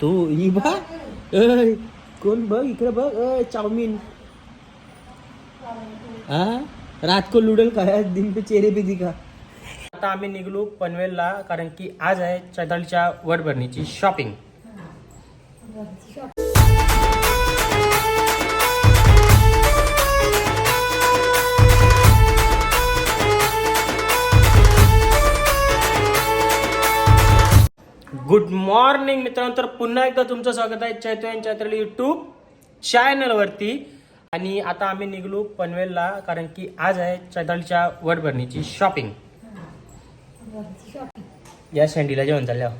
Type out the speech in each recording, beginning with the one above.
तू ही बघ. अय, कोण बघ? इकडे बघ. अ चाउमीन हा रात को लुडल खाया दिन पे चेहरे पे दिखा. आता आम्ही निघलो पनवेलला कारण की आज आहे चैतालीच्या वडभरणीची शॉपिंग गुड मॉर्निंग मित्रांनो. तर पुन्हा एकदा तुमचं स्वागत आहे चैतन्य चैत्र युट्यूब चॅनलवरती आणि आता आम्ही निघलो पनवेलला कारण की आज आहे चैतालीच्या वडभरणीची शॉपिंग या सँडीला जेवण चालल्या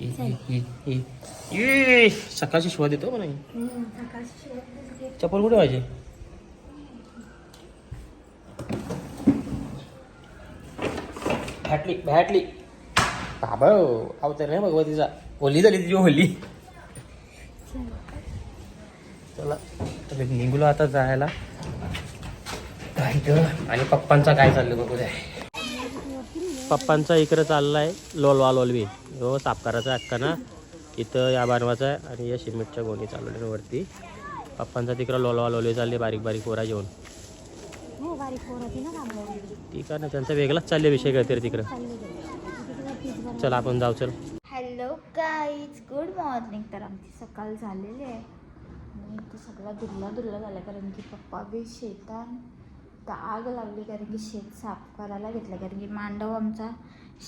इ- सकाळची शिवा देतो म्हणा ही. चप्पल कुठे पाहिजे? भॅटली भॅटली बाबा अवतार नाही भगवतीचा. होली झाली तिची होली. चला निघलो आता जायला. काय? आणि पप्पांचा काय चाललं बघू द्या पप्पांचा इकडं चाललाय लोलवा लोलवी हो साफ करायचा अक्का ना. इथं या बांधवाचा आहे आणि या सिमेंटच्या गोणी चालवल्या वरती. पप्पांचा तिकडं लोलवा लोलवी चालली बारीक बारीक पोरा जेवण हो बारीक पोराची ना त्यांचा वेगळाच चालले विषय काहीतरी तिकडं. चल आपण जाऊ चल. हॅलो गाईज गुड मॉर्निंग तर आमची सकाळ झालेली आहे. मी इथे सगळा दुर्ला दुर्ला झाला कारण की पप्पा बी शेतात आग लागली कारण की शेत साफ करायला घेतलं. कारण की मांडव आमचा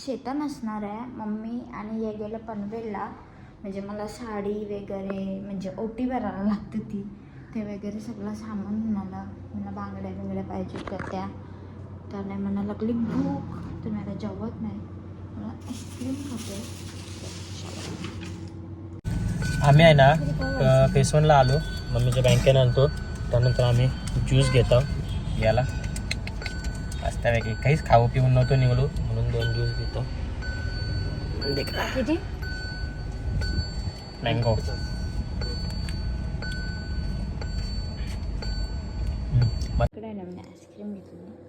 शेतात नसणार आहे. मम्मी आणि हे गेलं पनवेलला. म्हणजे मला साडी वगैरे म्हणजे ओटी भरायला लागते ती ते वगैरे सगळं सामान म्हणाला मला बांगड्या बिंगड्या पाहिजे होत्या त्या. त्याने म्हणा लागली भूक तर मला आता जेवत नाही. आम्ही आहे ना फेसवनला आलो. मम्मीच्या बँकेने आणतो. त्यानंतर आम्ही ज्यूस घेतो. याला. मस्तपैकी काहीच खाऊ पिऊन नव्हतो निघलो. म्हणून दोन ज्यूस घेतो. किती? मँगो इकडे आहे ना मी आईस्क्रीम घेतली. तर चला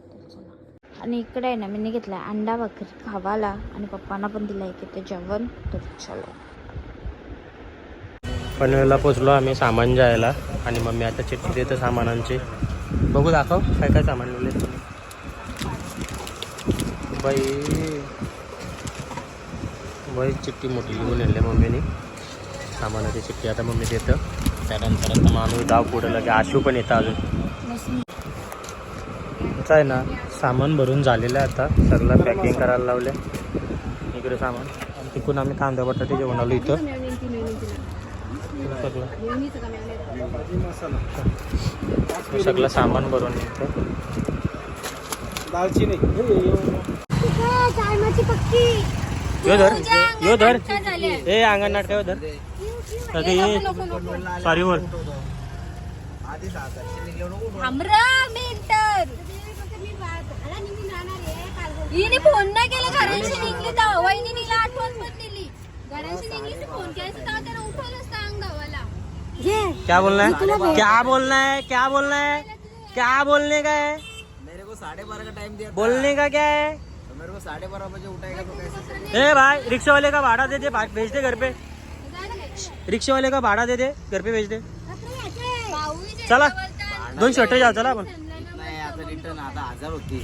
आणि इकडे आहे ना मी घेतला अंडा भाकरी खावाला आणि पप्पांना पण दिला एक ते जेवण. तर चलो. पनवेलला पोचलो आम्ही सामान जायला आणि मम्मी आता चिठ्ठी देतं सामानांची. बघू दाखव काय काय सामान लिहिले बाई. बाई चिठ्ठी मोठी लिहून नेली मम्मीने. सामानाची चिठ्ठी आता मम्मी देतं. त्यानंतर आता माणूस डाव पुढे लगे आशू पण येतं अजून. आहे ना. सामान भरून झालेलं आहे आता. सगळं पॅकिंग करायला लावलं. इकडे सामान. आणि तिकडून आम्ही कांदा बटाटे जेवण आलो इथं. सगळं. सगळं सामान भरून यो धर. यो धर. ए अंगण नाटक यो. धर सॉरी बोल हिने फ़ोन नाही केला घरांशी निघली तेव्हा वहिनीला आठवण पण दिली घरांशी निघली फ़ोन केला तेव्हा त्यानं उठवलंच सांग गावाला क्या बोलना है? क्या बोलना है? क्या बोलना है? क्या बोलने का है? मेरे को साढ़े बारह का टाइम दिया बोलने का क्या है? तो मेरे को साढ़े बारह बजे उठाएगा तो कैसे ए भाई रिक्शा वाले का भाड़ा दे दे भेज दे घर पे। रिक्शा वाले का भाड़ा दे दे घर पे भेज दे। चला। दोन शर्ट चला आपण आता होती.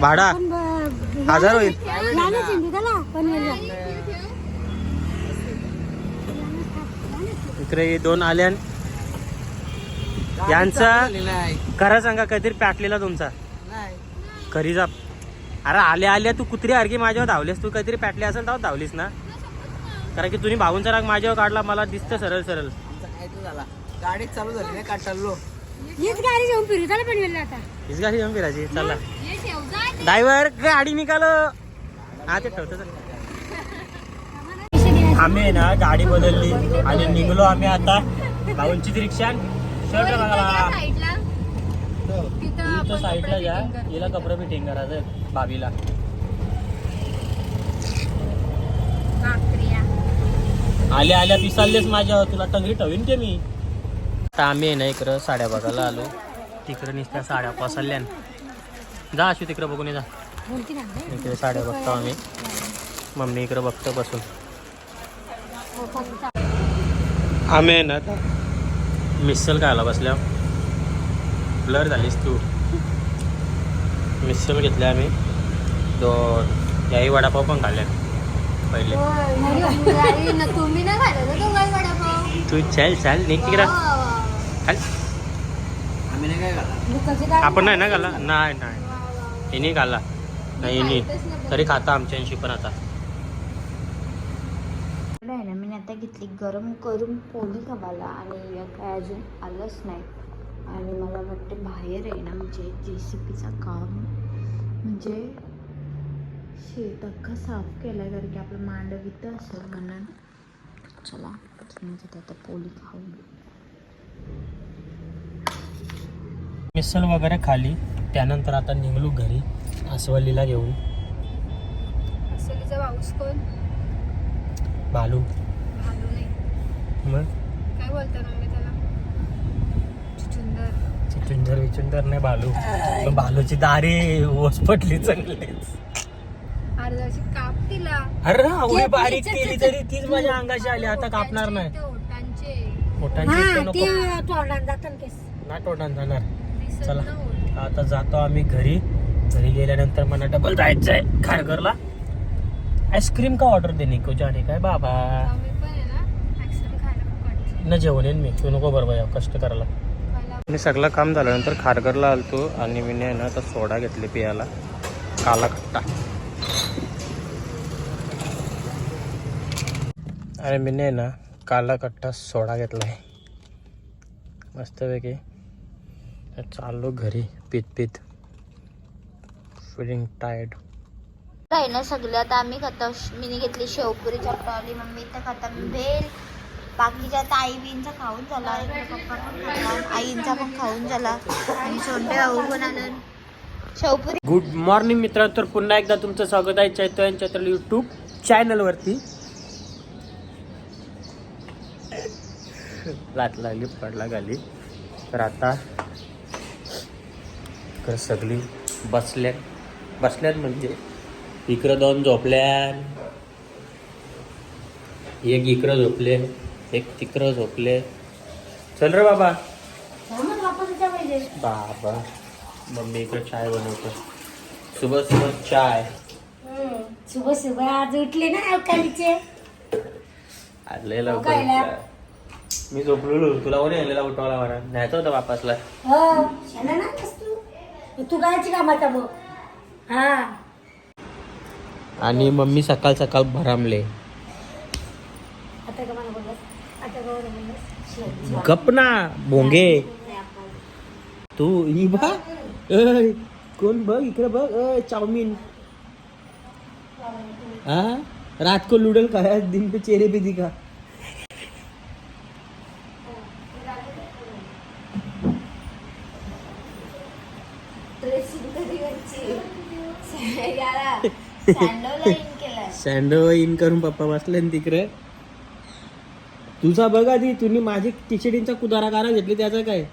भाडा. भाडा? हजार होईल? इकडे दोन आल्यान यांचा खरं सांगा कधीतरी पॅटलेला तुमचा. नाही. खरी जाप अरे आल्या आल्या तू कुत्री सारखी माझ्यावर धावलीस तू काहीतरी पॅटली असेल तेव्हा धावलीस ना. कारण की तुम्ही भाऊंचा राग माझ्यावर काढला मला दिसतं सरळ सरळ. गाडीच चालू झाली नाही का टल्लो? हीच गाडी घेऊन फिरू त्याला पनवेलला आता. हीच गाडी जाऊन फिरायची चला. ड्रायव्हर गाडी निघाल हा ते ठेवतो चल. आम्ही आहे ना गाडी बदलली आणि निघलो आम्ही आता भाऊंची रिक्षा. शर्ट बघायला साईडला तिथं इथं साईडला जा. हिला कपडे फिटिंग करायचं भाभीला. आल्या आल्या पिसाललेस माझ्या तुला टंगरी ठेवीन की मी? आता आम्ही आहे ना इकडं साड्या बघायला आलो. तिकडं नुसत्या साड्या पसरल्या जा अशी तिकडं बघून जा. ना इकडे साड्या बघतो आम्ही. मम्मी इकडे बघतो बसून. आम्ही आहे ना आता मिसल खायला बसल्या ब्लर झालीस तू. मिसल घेतले आम्ही. दोन. याही वडापाव पण खाल्ले पहिले. ना ना तो चल चाल निघ तिकडं. आम्ही नाही काय घाला. आपण नाही ना खाल्ला नाही नाही. हिनी खाल्ला नाही हिनी तरी खाता आमच्याशी पण आता. आहे ना मी आता घेतली गरम करून पोळी खावायला आणि या काय अजून आलंच नाही. आणि मला वाटते बाहेर आहे ना म्हणजे जे सी पीचं काम. म्हणजे शेत अख्खा साफ केलाय कारण की आपलं मांडवीत असेल म्हणून. चला म्हणजे आता पोळी खाऊन मिसल वगैरे खाली. त्यानंतर आता निघलो घरी. आसवलीला घेऊन. असलीचा पाऊस कोण? भालू. भालू नाही. मग? काय बोलतो मम्मी त्याला? चुचुंदर. चिचुंदर विचुंदर नाही भालू. पण भालूची दारे ओस पटली चांगलीच. अर्धाची काप तिला. अरे बारीक केली तरी तीच माझ्या अंगाशी आली. आता कापणार नाही. ओटांचे नाही तोंडात जाणार. चला. आता जातो आम्ही घरी. घरी गेल्यानंतर मला डबल जायचंय खारघरला. आईस्क्रीम का ऑर्डर देणे को जाने काय बाबा? आम्ही पण आहे ना जेवण येईन मी तू नको बरोबर कष्ट करायला. मी सगळं काम झाल्यानंतर खारघरला आलतो आणि मी ना आता सोडा घेतली पियाला. काला खट्टा. आणि मी ना काला कट्टा सोडा घेतलाय. मस्तपैकी. चाललो घरी पीत पीत. फिलिंग टायर्ड आहे ना सगळं आता आम्ही खाता. मीने घेतली शेवपुरी चपटावली मम्मी तर खाता भेल. बाकीच्या आता आई बींचा खाऊन झाला इकडे पप्पा पण खाल्ला आईंचा पण खाऊन झाला. आणि सोंडे भाऊ पण आलं. शेवपुरी. गुड मॉर्निंग मित्रांनो तर पुन्हा एकदा तुमचं स्वागत आहे चैतो यांच्या तर यूट्यूब चॅनलवरती लात लागली पडला गाली. तर आता इकडं सगळी. बसल्यात. बसल्यात म्हणजे इकडं दोन झोपल्यान एक इकडं झोपले एक तिकडं झोपले. चल रे बाबा. बाबा. मम्मी इकडे चाय बनवतो. सुबह सुबह चाय. सुबह सुबह आज उठले ना अवकाळीचे. आज लय लवकर. मी झोपलेलो तुला कोणी आणलेला उठवायला मला न्यायचं होतं वापसला हो. तू गायची कामाचा बघ. हा. आणि मम्मी सकाळ सकाळ भरामले. आता का मला बोललास? आता का मला बोललास? गपना भोंगे. तू ही बा ऐ, कोण बघ इकडे बघ. ऐ, चाउमीन हाँ रात को नूडल खाया दिन पे चेहरे पे दिखा सँडोला इन केलाय सँडो इन करून पप्पा बसले ना तिकडे. तुझा बघ आधी तुम्ही माझी टिशर्टींचा कुदारा कारा घेतली त्याचा काय?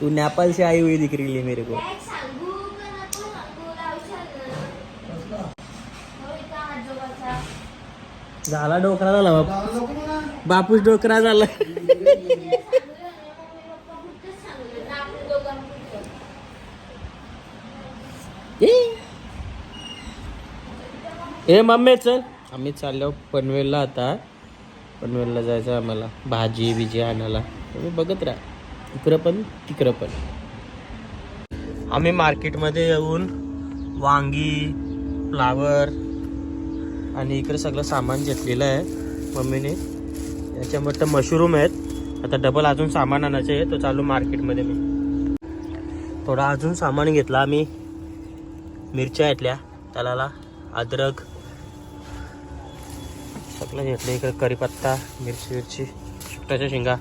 तू नेपाल आई हुई दिख मेरे को. झाला डोकरा झाला बाप. बापूस डोकरा झाला ए. ए मम्मी चल. आम्ही चाललो पनवेलला आता. पनवेलला जायचं आम्हाला. भाजी बिजी आणायला. तुम्ही बघत राहा. इकडं पण तिकडं पण. आम्ही मार्केटमध्ये येऊन वांगी फ्लावर आणि इकडे सगळं सामान घेतलेलं आहे मम्मीने. याच्यामध्ये मशरूम आहेत. आता डबल अजून सामान आणायचं आहे. तो चालू मार्केटमध्ये मी. थोडा अजून सामान घेतला आम्ही. मिरच्या घेतल्या. त्याला अद्रक टाकलं घेतलं इकडे करीपत्ता मिरची मिरची सुट्ट्याच्या शेंगा.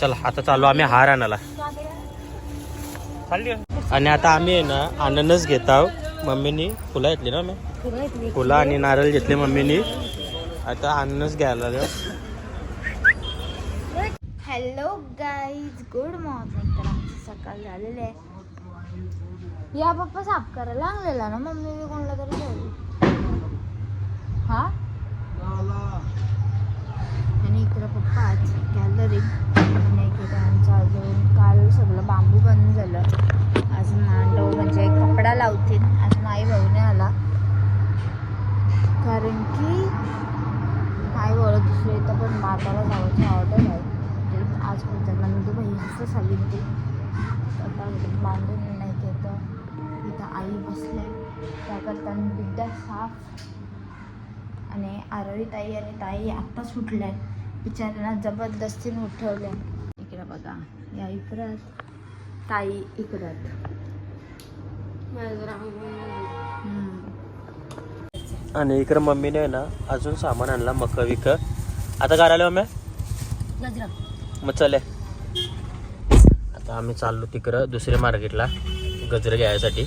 चला आता चालू आम्ही हार आणायला. आणि आता आम्ही आहे ना अननस घेत आहोत. मम्मीनी फुलं घेतली ना मी फुलं आणि नारळ घेतले मम्मीनी. आता अननस घ्यायला हॅलो गाईज गुड मॉर्निंग तर आमची सकाळ झालेली आहे. या पप्पा साफ करायला लागलेला ना मम्मी कोणला तरी हा? आणि इकडं पप्पा आज गॅलरी आणि इकडे आमचा अजून काल सगळं बांबू बंद झालं. आज मांडव म्हणजे कपडा लावतील. आज माई भाऊने आला. कारण की काय बोलत दुसरं इथं पण माताला जावायची ऑर्डर आहे. म्हणजे आज बोलतात नंदू भाई असं सांगितली आता बांधून नाही घेतं इथं आई बसले. त्या करताना बिड्डा साफ आणि आरवी ताई आणि ताई आत्ता सुटल्या बिचाऱ्यांना जबरदस्तीने उठवल्या. इकडं बघा या इकडं. ताई इकडं. आणि इकडं मम्मीने ना अजून सामान आणला मक विक. आता काय आलं गजरा. मग चले आता आम्ही चाललो तिकडं दुसऱ्या मार्केटला गजरे घ्यायसाठी.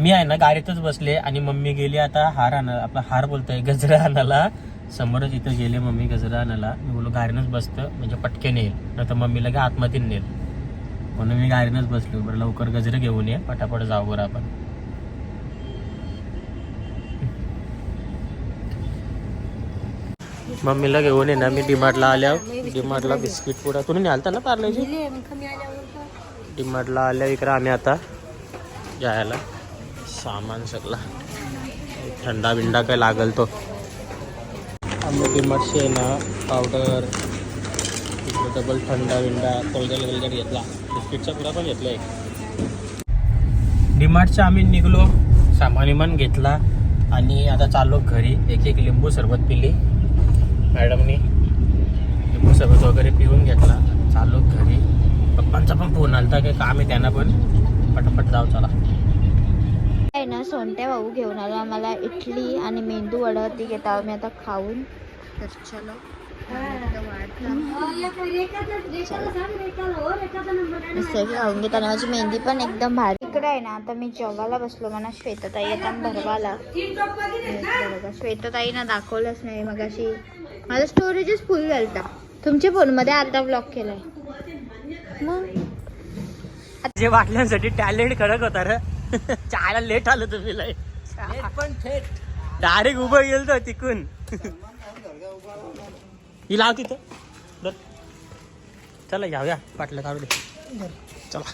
मी आहे ना गाडीतच बसले आणि मम्मी गेली आता हार आण आपला हार बोलतोय गजरा आणायला. समोरच इथं गेले मम्मी गजरा आणायला. मी बोललो गाडीनंच बसतं म्हणजे पटके नेईल नाही तर मम्मीला काय आतमध्ये नेईल म्हणून मी गाडीनंच बसलो. बरं लवकर गजरे घेऊन ये पटापट जाऊ बरं आपण. मम्मीला घेऊन ये ना मी डीमार्टला आल्या डीमार्टला बिस्किट पुडा तुम्ही न्यालता ना पार्लेजी? डीमार्टला आल्या इकडं आम्ही आता जायला. सामान सगळा. थंडा बिंडा काय लागल तो. आम्ही मच्छी आहे ना पावडर डबल थंडा बिंडा कोलगेट वगैरे घेतला. बिस्किटचा पुरा पण घेतला. एक डिमार्टचा आम्ही निघलो सामान विमान घेतला. आणि आता चाललो घरी एक एक लिंबू सरबत पिली. मॅडमनी लिंबू सरबत वगैरे पिऊन घेतला. चाललो घरी. पप्पांचा पण फोन आलता काही काम आहे त्यांना पण. पटापट जाऊ चला. आहे ना सोनट्या भाऊ घेऊन आला मला इडली आणि मेंदू वडा ती घेता मी आता खाऊन तर चलो. मस्त खाऊन घेताना माझी मेहंदी पण एकदम भारी. इकडे आहे ना आता मी जेवायला बसलो मला श्वेतताई आता भरवाला बघा श्वेताताईनं दाखवलंच नाही मग अशी माझा स्टोरेजच फुल झालता तुमच्या फोनमध्ये अर्धा ब्लॉक केलाय. मग? जे वाटल्यासाठी टॅलेंट कडक होता रे. चायला लेट आलं तुम्ही लय. पण थेट. डायरेक्ट उभं गेलो तिकून. ही लाव तिथं. चला जाऊया पाटलं काढू दे. चला.